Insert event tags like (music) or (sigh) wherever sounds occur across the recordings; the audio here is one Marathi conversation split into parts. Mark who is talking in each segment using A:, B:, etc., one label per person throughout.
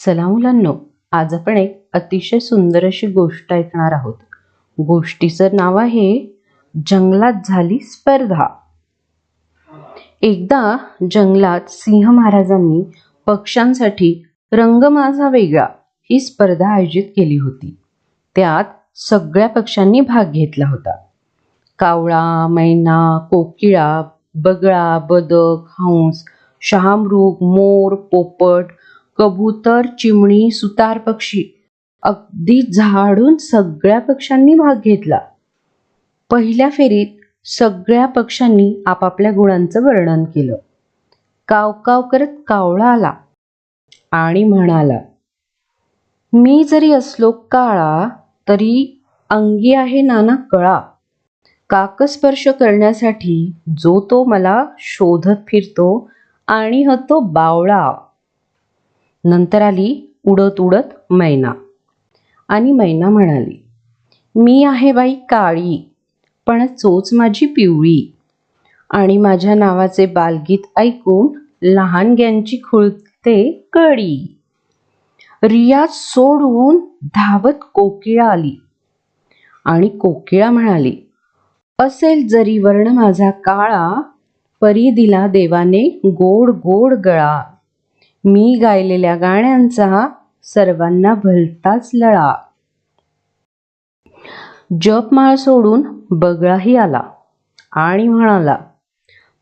A: चला मुलांनो आज आपण एक अतिशय सुंदर अशी गोष्ट ऐकणार आहोत. गोष्टीचं नाव आहे जंगलात झाली स्पर्धा. एकदा जंगलात सिंह महाराजांनी पक्ष्यांसाठी रंग माझा वेगळा ही स्पर्धा आयोजित केली होती. त्यात सगळ्या पक्ष्यांनी भाग घेतला होता. कावळा मैना कोकिळा बगळा बदक हंस शहामृग मोर पोपट कबूतर चिमणी सुतार पक्षी अगदी झाडून सगळ्या पक्ष्यांनी भाग घेतला. पहिल्या फेरीत सगळ्या पक्ष्यांनी आपापल्या गुणांचं वर्णन केलं. काव काव करत कावळा आला आणि म्हणाला मी जरी असलो काळा तरी अंगी आहे नाना कळा. काकस्पर्श करण्यासाठी जो तो मला शोधत फिरतो आणि होतो बावळा. नंतर आली उडत उडत मैना. आणि मैना म्हणाली मी आहे बाई काळी पण चोच माझी पिवळी. आणि माझ्या नावाचे बालगीत ऐकून लहानग्यांची खुळते कळी. रियाज सोडून धावत कोकिळा आली. आणि कोकिळा म्हणाली असेल जरी वर्ण माझा काळा परी दिला देवाने गोड गोड गळा. मी गायलेल्या गाण्यांचा सर्वांना भलताच लळा. जपमाळ सोडून बगळाही आला आणि म्हणाला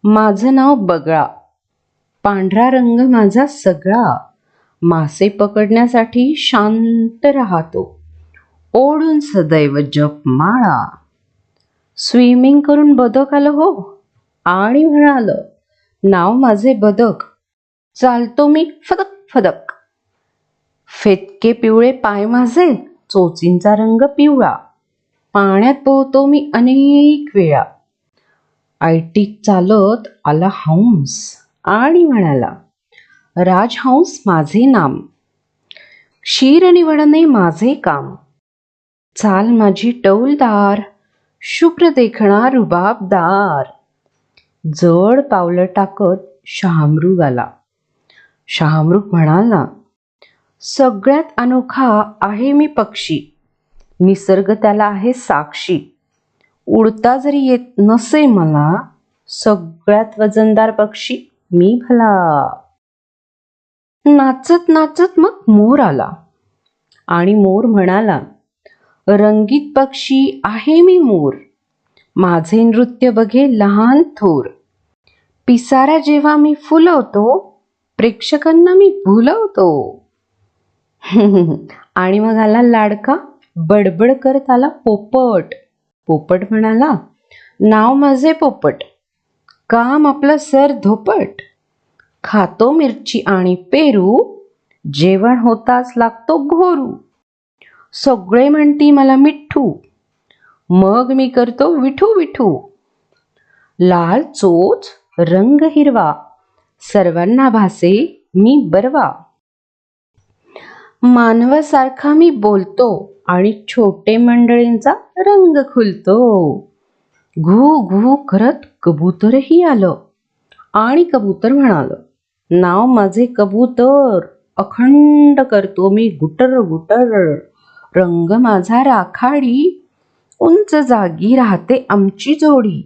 A: माझं नाव बगळा. पांढरा रंग माझा सगळा. मासे पकडण्यासाठी शांत राहतो. ओढून सदैव जपमाळा स्विमिंग करून बदक आलं हो. आणि म्हणालं नाव माझे बदक. चालतो मी फदक फदक. फेतके पिवळे पाय माझे चोचींचा रंग पिवळा. पाण्यात पोहतो मी अनेक वेळा. आयटीत चालत आला हंस आणि म्हणाला राजहंस माझे नाम. क्षीर निवडणे माझे काम. चाल माझी टौलदार शुभ्र देखणार रुबाबदार. जड पावलं टाकत शहामृग आला शहामृग म्हणाला सगळ्यात अनोखा आहे मी पक्षी. निसर्ग त्याला आहे साक्षी. उडता जरी येत नसे मला सगळ्यात वजनदार पक्षी मी भला. नाचत नाचत मग मोर आला. आणि मोर म्हणाला रंगीत पक्षी आहे मी मोर. माझे नृत्य बघे लहान थोर. पिसारा जेव्हा मी फुलवतो प्रेक्षकांना मी भुलवतो. (laughs) आणि मग आला लाडका बडबड करत आला पोपट. पोपट म्हणाला नाव माझे पोपट. काम आपलं सर धोपट. खातो मिरची आणि पेरू. जेवण होताच लागतो घोरू सगळे म्हणती मला मिठ्ठू. मग मी करतो विठू विठू. लाल चोच रंग हिरवा. सर्वांना भासे मी बरवा. मानवासारखा मी बोलतो आणि छोटे मंडळींचा रंग खुलतो. घू घू करत कबूतरही आलं आणि कबूतर म्हणालं नाव माझे कबूतर. अखंड करतो मी गुटर गुटर. रंग माझा राखाडी. उंच जागी राहते आमची जोडी.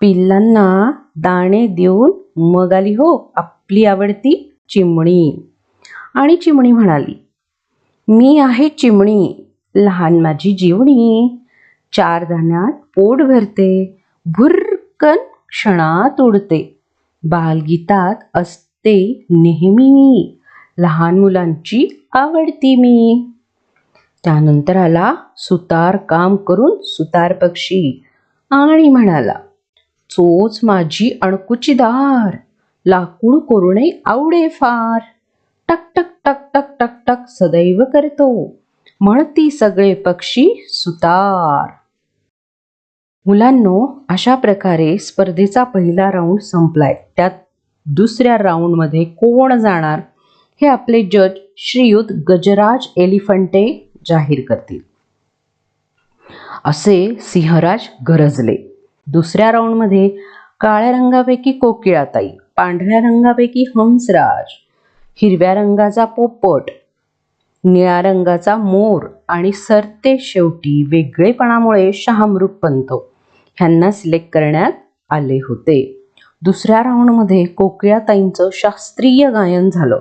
A: पिल्लांना दाणे देऊन मग आली हो आपली आवडती चिमणी. आणि चिमणी म्हणाली मी आहे चिमणी लहान माझी जीवणी. चार दाण्यात पोट भरते भुरकन क्षणात उडते. बालगीतात असते नेहमी मी लहान मुलांची आवडती मी. त्यानंतर आला सुतार काम करून सुतार पक्षी आणि म्हणाला चोच माझी अणकुचीदार. लाकूड कोरणे आवडे फार. टक टक टक टक टक टक सदैव करतो. म्हणती सगळे पक्षी सुतार. मुलांनो अशा प्रकारे स्पर्धेचा पहिला राऊंड संपलाय. त्यात दुसऱ्या राऊंडमध्ये कोण जाणार हे आपले जज श्रीयुत गजराज एलिफंटे जाहीर करतील. असे सिंहराज गरजले. दुसऱ्या राऊंडमध्ये काळ्या रंगापैकी कोकिळाताई पांढऱ्या रंगापैकी हंसराज हिरव्या रंगाचा पोपट निळ्या रंगाचा मोर आणि सरते शेवटी वेगळेपणामुळे शहामृग पंत ह्यांना सिलेक्ट करण्यात आले होते. दुसऱ्या राऊंडमध्ये कोकिळाताईंचं शास्त्रीय गायन झालं.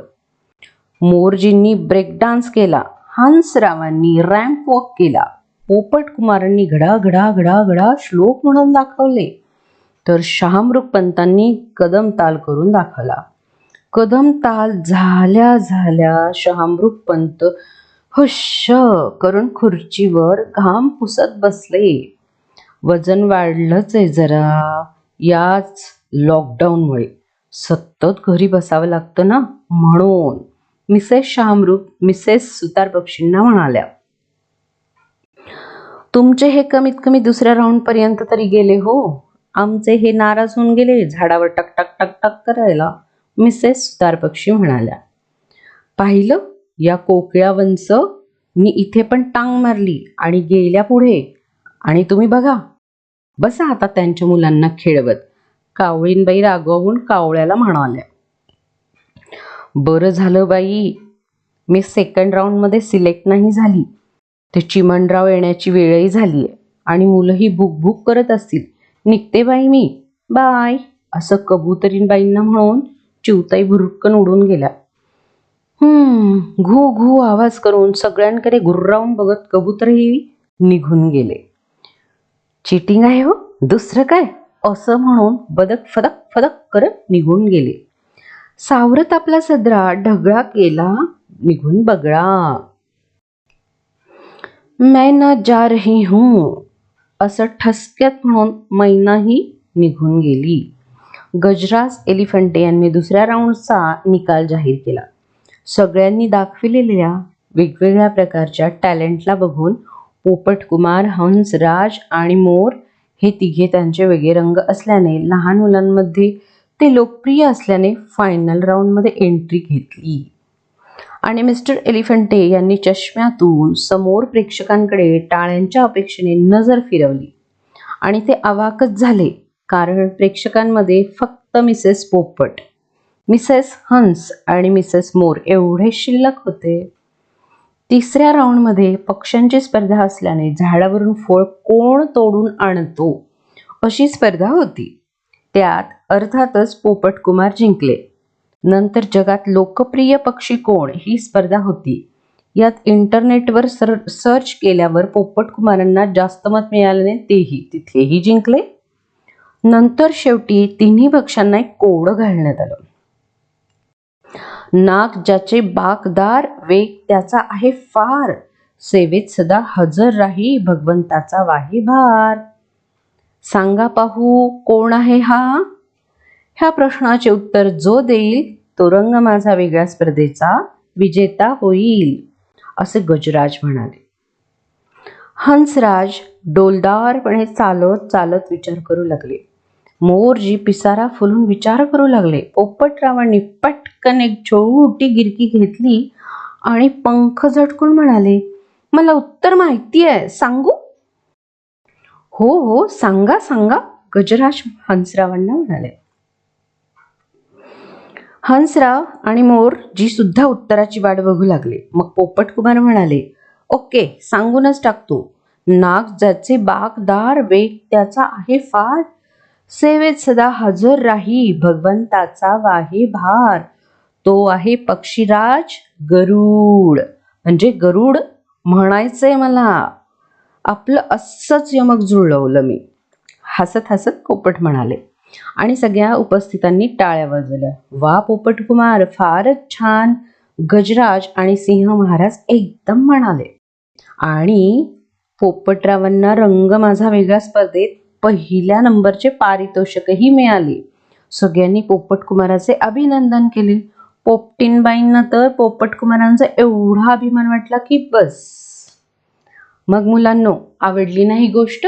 A: मोरजींनी ब्रेक डान्स केला हंसरावांनी रॅम्प वॉक केला. पोपट कुमारांनी घडा घडा घडा घडा श्लोक म्हणून दाखवले. तर शहामृग पंतांनी कदम ताल करून दाखवला. कदम ताल झाल्या झाल्या शहामृग पंत हुश करून खुर्चीवर घाम पुसत बसले. वजन वाढलंच आहे जरा. याच लॉकडाऊनमुळे सतत घरी बसावं लागतं ना? म्हणून मिसेस शहामृग मिसेस सुतार बक्षींना म्हणाल्या. तुमचे हे कमीत कमी दुसऱ्या राऊंड पर्यंत तरी गेले हो. आमचे हे नाराज होऊन गेले झाडावर टक टकटक टक करायला. मिसेस सुतार पक्षी म्हणाल्या पाहिलं? या कोकिळा वंच मी इथे पण टांग मारली आणि गेल्या पुढे. आणि तुम्ही बघा बसा आता त्यांच्या मुलांना खेळवत. कावळीनबाई रागवून कावळ्याला म्हणाल्या बरं झालं बाई मी सेकंड राऊंडमध्ये सिलेक्ट नाही झाली. ते चिमणराव येण्याची वेळही झाली आहे आणि मुलंही भूक भूक करत असतील. निघते बाई मी. बाय. असं कबुतरीनबाईंना म्हणून चिवताई भुरकन उडून गेला हम्म. घू घू आवाज करून सगळ्यांकडे गुर्रावून बघत कबूतरही निघून गेले. चिटिंग आहे हो. दुसरं काय? असं म्हणून बदक फदक फदक करत निघून गेले. सावरत आपला सदरा ढगळा केला. निघून बगळा. मैं ना जा रही हूं असं ठसक्यात म्हणून मैनाही निघून गेली. गजराज एलिफंटे यांनी दुसऱ्या राऊंडचा निकाल जाहीर केला. सगळ्यांनी दाखविलेल्या वेगवेगळ्या प्रकारच्या टॅलेंटला बघून पोपट कुमार हंस राज आणि मोर हे तिघे त्यांचे वेगळे रंग असल्याने लहान मुलांमध्ये ते लोकप्रिय असल्याने फायनल राऊंडमध्ये एंट्री घेतली. आणि मिस्टर एलिफंटे यांनी चष्म्यातून समोर प्रेक्षकांकडे टाळ्यांच्या अपेक्षेने नजर फिरवली. आणि ते अवाकच झाले कारण प्रेक्षकांमध्ये फक्त मिसेस पोपट मिसेस हंस आणि मिसेस मोर एवढे शिल्लक होते. तिसऱ्या राऊंडमध्ये पक्ष्यांची स्पर्धा असल्याने झाडावरून फळ कोण तोडून आणतो अशी स्पर्धा होती. त्यात अर्थातच पोपट कुमार जिंकले. नंतर जगात लोकप्रिय पक्षी कोण ही स्पर्धा होती. यात इंटरनेटवर सर सर्च केल्यावर पोपट कुमारांना जास्त मत मिळाल्याने तेही तिथेही जिंकले. नंतर शेवटी तिन्ही पक्ष्यांना एक कोड घालण्यात आलं. नाक ज्याचे बाकदार वेग त्याचा आहे फार. सेवेत सदा हजर राही भगवंताचा वाही भार. सांगा पाहू कोण आहे हा? ह्या प्रश्नाचे उत्तर जो देईल तो रंग माझा वेगळ्या स्पर्धेचा विजेता होईल असे गजराज म्हणाले. हंसराज डोलदारपणे चालत चालत विचार करू लागले. मोरजी पिसारा फुलून विचार करू लागले. पोपटरावांनी पटकन एक छोटी गिरकी घेतली आणि पंख झटकून म्हणाले मला उत्तर माहिती आहे सांगू? हो हो सांगा सांगा गजराज हंसरावांना म्हणाले. हंसराव आणि मोर जी सुद्धा उत्तराची वाट बघू लागले. मग पोपट कुमार म्हणाले ओके सांगूनच टाकतो. नाग ज्याचे बागदार वेग त्याचा आहे फार. सेवेत सदा हजर राही भगवंताचा वाहे भार. तो आहे पक्षीराज गरुड. म्हणजे गरुड म्हणायचंय मला. आपलं असंच यमक जुळवलं मी. हसत हसत पोपट म्हणाले आणि सगळ्या उपस्थितांनी टाळ्या वाजवल्या. वा पोपट कुमार फारच छान! गजराज आणि सिंह महाराज एकदम म्हणाले. आणि पोपटरावांना रंग माझा वेगळ्या स्पर्धेत पहिल्या नंबरचे पारितोषिकही मिळाले. सगळ्यांनी पोपटकुमाराचे अभिनंदन केले. पोपटीनबाईंना तर पोपटकुमारांचा एवढा अभिमान वाटला की बस. मग मुलांनो आवडली नाही गोष्ट?